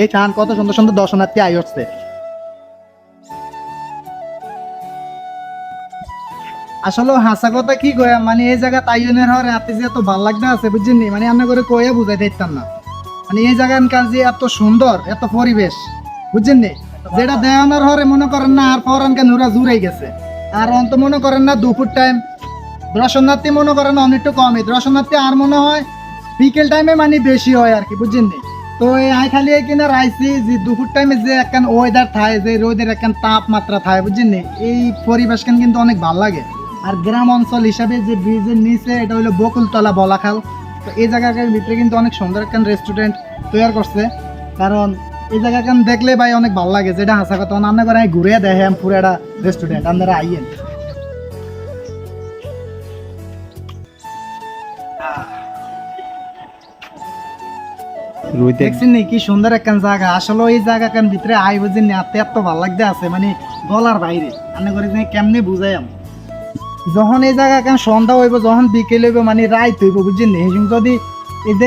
এই চান কত সুন্দর সুন্দর দর্শনার্থী আই হচ্ছে। আসলে হাসা কথা কি কয়া মানে এই জায়গা তাইনের হওয়ার রাতে যে এত ভালো লাগতে আছে, বুঝছেন নি? মানে আমরা করে কয়ে বুঝাই দিতাম না। মানে এই জায়গার যে এত সুন্দর, এত পরিবেশ, বুঝছেন নি? যেটা দেওয়ানোর হরে মনে করেন না, আর ফরান কেন ওরা জুড়ে গেছে। আর অন্ত মনে করেন না দুপুর টাইম দর্শনার্থী মনে করেন অনেকটা কমই। দর্শনার্থী আর মনে হয় বিকেল টাইমে মানে বেশি হয় আর কি, বুঝছেন নি? তো আই খালি কিনা রাইছি যে দুপুর টাইমে যে একখান ওয়েদার থাকে যে রোদের একখান তাপমাত্রা থাকে বুঝছেন এই পরিবেশখান কিন্তু অনেক ভালো লাগে। আর গ্রাম অঞ্চল হিসাবে যে ব্রিজের নিচে, এটা হলো বকুলতলা বলাখাল। তো এই জায়গাটার ভিতরে কিন্তু অনেক সুন্দর একখান রেস্টুরেন্ট তৈরি করছে কারণ এই জায়গাখান দেখলে ভাই অনেক ভালো লাগে, যেটা হাসা কথা। করে ঘুরে দেখেন পুরো একটা রেস্টুরেন্ট আপনারা আইয়েন। রুইতে। দেখছেন কি সুন্দর একখান জায়গা। আসলে এই জায়গাখান ভিতরে আই বুঝি এত এত ভালো লাগতে আছে মানে গলার বাইরে। রান্না করে কেমনে বুঝাই আমি। যখন এই জায়গা কেন সন্ধ্যা হইব, যখন বিকেল হইব মানে রাইত হইব, বুঝছেন যদি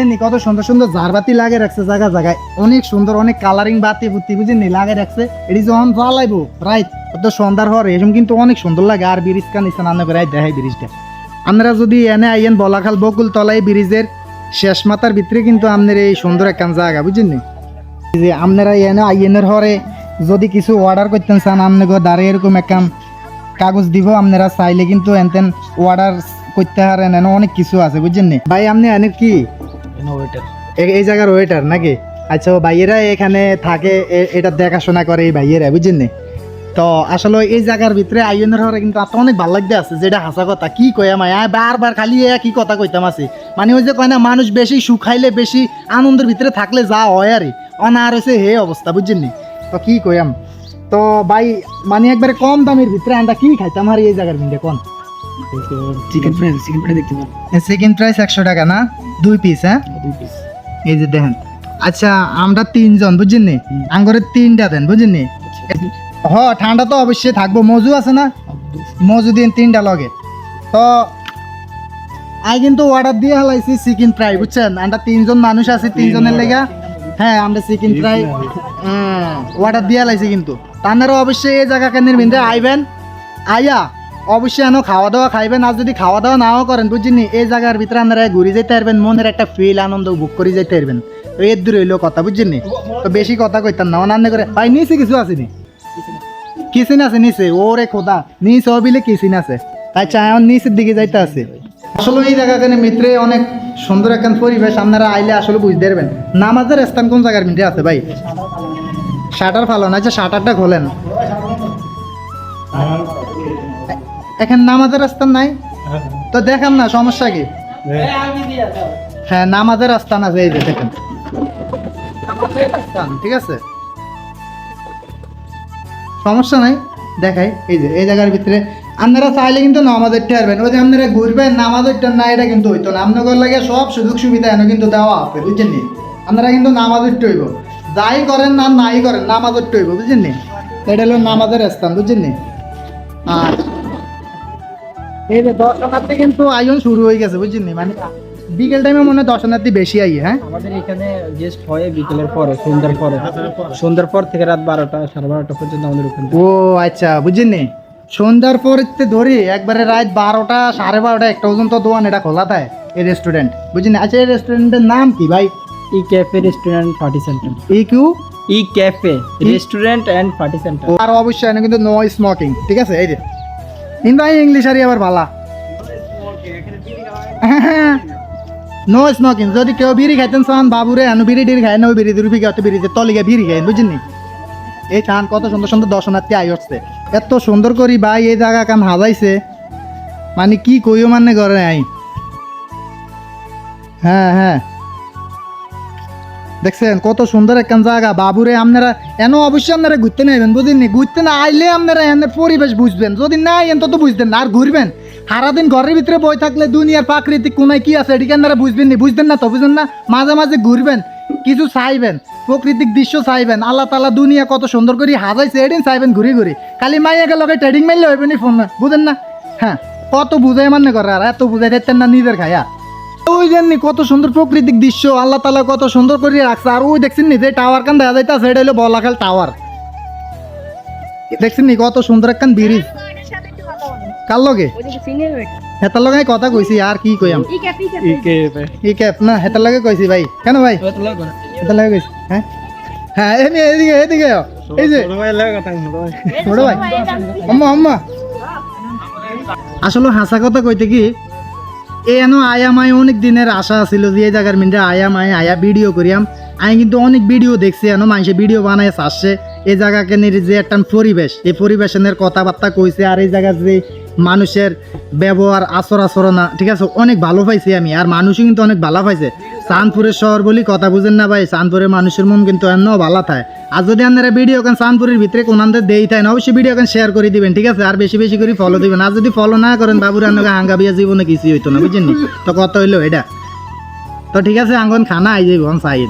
নি, কত সুন্দর সুন্দর ঝাড়বাতি লাগে রাখছে জায়গা জায়গায়। অনেক সুন্দর, অনেক কালারিং বাতি বুতি নি? লাগে রাখছে। এটি যখন জ্বালাইব, রাইত তো সন্ধ্যার হওয়ার এরকম কিন্তু অনেক সুন্দর লাগে। আর ব্রিজ কান ইসান রান্না করে দেখাই ব্রিজটা। আপনারা যদি এনে আইয়েন বলাখাল বকুল তলাই ব্রিজের শেষ মাথার ভিতরে কিন্তু আপনার এই সুন্দর একখান জায়গা বুঝছেন যে আপনারা এনে আইয়েনের হরে যদি কিছু অর্ডার করতেন চান আপনাকে দাঁড়িয়ে এরকম একখান কাগজ দিব আপনারা চাইলে কিন্তু এনতেন অর্ডার করতে পারেন এনে অনেক কিছু আছে বুঝছেন নি? ভাই আপনি এনে কি? এই জায়গার ওয়েটার নাকি? আচ্ছা ও ভাইয়েরা এখানে থাকে এটা দেখাশোনা করে এই ভাইয়েরা বুঝছেন নি? তো আসলে এই জায়গার ভিতরে আইনের হরে কিন্তু আপনার অনেক ভালো লাগতে আছে যেটা হাসা কথা। কি কয় আমায়? আয় বারবার খালি কি কথা কইতাম আছে। মানে ওই যে কয় না মানুষ বেশি সুখাইলে বেশি আনন্দের ভিতরে থাকলে যা হয় আরে অনার হয়েছে হে অবস্থা বুঝছেন নি? তো কি কইয়াম তো ভাই মানে একবারে কম দামের ভিতরে আমরা কি খাইতাম আর এই জায়গার ভিতরে কোন? চিকেন ফ্রাই চিকেন ফ্রাই দেখতে পারেন সেকেন্ড প্রাইস একশো টাকা না? দুই পিস হ্যাঁ? দুই পিস এই যে দেখেন। আচ্ছা আমরা তিনজন বুঝছেন নি? আঙ্গুরের তিনটা দেন বুঝছেন নি? হ ঠান্ডা তো অবশ্যই থাকব। মজু আছে না? মজু দিন তিনটা লগে। তো আই কিন্তু অর্ডার দিয়ে হালাইছি চিকেন ফ্রাই বুঝছেন? আমরা তিনজন মানুষ আছি তিনজনের লেগা। হ্যাঁ আমরা চিকেন ফ্রাই অর্ডার দিয়ে হালাইছি কিন্তু। তানারা অবশ্যই এই জায়গা কেন্দ্রের বিন্দে আইবেন। আইয়া অবশ্যই আনো খাওয়া দাওয়া খাইবেন। আর যদি খাওয়া দাওয়া নাও করেন বুঝিনি এই জায়গার ভিতরে আপনারা ঘুরে যেতে পারবেন মনের একটা ফিল আনন্দ বুক করে যেতে পারবেন। তো এর দূরে হইল কথা বুঝছেন তো বেশি কথা কইতাম না। অনান্য করে ভাই নিচে কিছু আসেনি কিসিন আছে নিচে, ওরে খোদা, নিচে অবিলে কিসিন আছে। তাই এখন নিচের দিকে যাইতে আছে। আসলে এই জায়গাখানে মিত্রে অনেক সুন্দর একখান পরিবেশ, আপনারা আইলে আসলে বুঝতে পারবেন। নামাজের স্থান কোন জায়গার মিটে আছে ভাই? শাটার ফালন আচ্ছা শাটারটা খোলেন। এখন নামাজের রাস্তা নাই? তো দেখান না, সমস্যা কি? হ্যাঁ নামাজের রাস্তা আছে, এই যে দেখেন। ঠিক আছে? সমস্যা নাই, দেখাই। এই যে, এই জায়গার ভিতরে আপনারা চাইলে কিন্তু নামাজ নামাজের ঠেরবেন ওই যে আপনারা ঘুরবেন, নামাজের টের না এটা কিন্তু হইতো না। আপনাদের লাগে সব সুযোগ সুবিধা এনে কিন্তু দেওয়া আছে, বুঝছেন নি? আপনারা কিন্তু নামাজের টইব যাই করেন না, নাই করেন, নামাজের টইব বুঝছেন নি? এটা হলো নামাজের স্থান, বুঝছেন নি? আর এই যে দর্শনার্থী কিন্তু আয়োজন শুরু হয়ে গেছে, বুঝছেন নি? মানে বিকেল টাইমে মনে হয় দর্শনার্থী বেশি আই হ্যাঁ? আমাদের এখানে গেস্ট হয় বিকেলের পরে সন্ধ্যার পরে। সন্ধ্যার পর থেকে রাত বারোটা সাড়ে বারোটা পর্যন্ত আমাদের ওখানে। ও আচ্ছা বুঝছেন নি? সন্ধ্যার পর ধরি একবারে রাত বারোটা সাড়ে বারোটা একটা পর্যন্ত দোকান এটা খোলা থাকে এই রেস্টুরেন্ট বুঝছেন আচ্ছা এই রেস্টুরেন্টের নাম কি ভাই? E cafe restaurant party centre E Q E cafe restaurant and party centre আর অবশ্যই এনে কিন্তু নো স্মোকিং ঠিক আছে? এই যে। কিন্তু আমি ইংলিশ আরই আবার ভালা। নো স্মোকিং যদি কেউ বিড়ি খাইতেন, চান বাবুরে আনু বিড়ি ডিড়ি খায় না ওই বিড়ি দুরুপি খাওয়াতে বিড়ি তলিগে বিড়ি খাই বুঝছেন নি এই চান কত সুন্দর সুন্দর দর্শনার্থী আই হচ্ছে। এত সুন্দর করি ভাই, এই জায়গা কান হাজাইছে। মানে কি কইও মানে করে আই। হ্যাঁ হ্যাঁ। দেখছেন, কত সুন্দর একখান জায়গা। বাবুরে আপনারা এন অবশ্যই আপনারা ঘুরতে নেবেন বুঝলেন ঘুরতে না আইলে আপনারা এনের পরিবেশ বুঝবেন। যদি না আইন তো বুঝবেন আর ঘুরবেন? সারাদিন ঘরের ভিতরে বই থাকলে দুনিয়ার প্রাকৃতিক কোনায় কি আছে এটিকে আপনারা বুঝবেন নি? বুঝতেন না তো বুঝবেন না? মাঝে মাঝে ঘুরবেন, কিছু চাইবেন, প্রাকৃতিক দৃশ্য চাইবেন, আল্লাহ তালা দুনিয়া কত সুন্দর করে হাজাইছে এদিন চাইবেন ঘুরে ঘুরে। খালি মাইয়াকে লগে ট্রেডিং মারলে হইবেন ফোন বুঝেন না? হ্যাঁ কত বুঝাই মানে করে, আর এত বুঝাই দিতেন না নিজের খায়া। ওই জানি কত সুন্দর প্রাকৃতিক দৃশ্য, আল্লাহ তালা কত সুন্দর করে রাখছে। আর ওই দেখছেন নি, যে টাওয়ার কান দেখা যাইতেছে, এটা হলো বলাখাল টাওয়ার দেখছেন নি কত সুন্দর একখান ব্রিজ কার লগে? হেতার লগে কথা কইছি আর কি কইয়াম ই ক্যাপ না হেতার লগে কইছি ভাই। কেন ভাই? হেতার লগে কইছি হ্যাঁ? হ্যাঁ এমনি এদিকে এদিকে এই যে ছোট ভাই। আম্মা আম্মা। আসলে হাসা কথা কইতে কি এনো আয়াম আয় অনেক দিনের আশা ছিল যে এই জায়গার মিন্ডে আয়াম আয় আয়া ভিডিও করিয়াম। আমি কিন্তু অনেক ভিডিও দেখছি এনো মানুষে ভিডিও বানায় আসছে এই জায়গাকে নিয়ে যে একটা পরিবেশ এই পরিবেশনের কথাবার্তা কইছে আর এই জায়গার যে মানুষের ব্যবহার, আচর আচরণ, ঠিক আছে? অনেক ভালো পাইছি আমি, আর মানুষও কিন্তু অনেক ভালো পাইছে। চাঁদপুরের শহর বলি কথা বুঝেন না ভাই, চাঁদপুরের মানুষের মন কিন্তু এমন ভালো থাকে আর যদি আপনারা ভিডিও কান চাঁদপুরের ভিতরে কোনাদের দেই থাকে না অবশ্যই ভিডিও কান শেয়ার করে দিবেন, ঠিক আছে? আর বেশি বেশি করে ফলো দিবেন। আর যদি ফলো না করেন, বাবুর আপনাকে হাঙ্গা বিয়া জীবনে কিছুই হইতো না, বুঝেননি? তো কত হইল এটা। তো ঠিক আছে, আঙ্গন খানা আই যাইব সাইড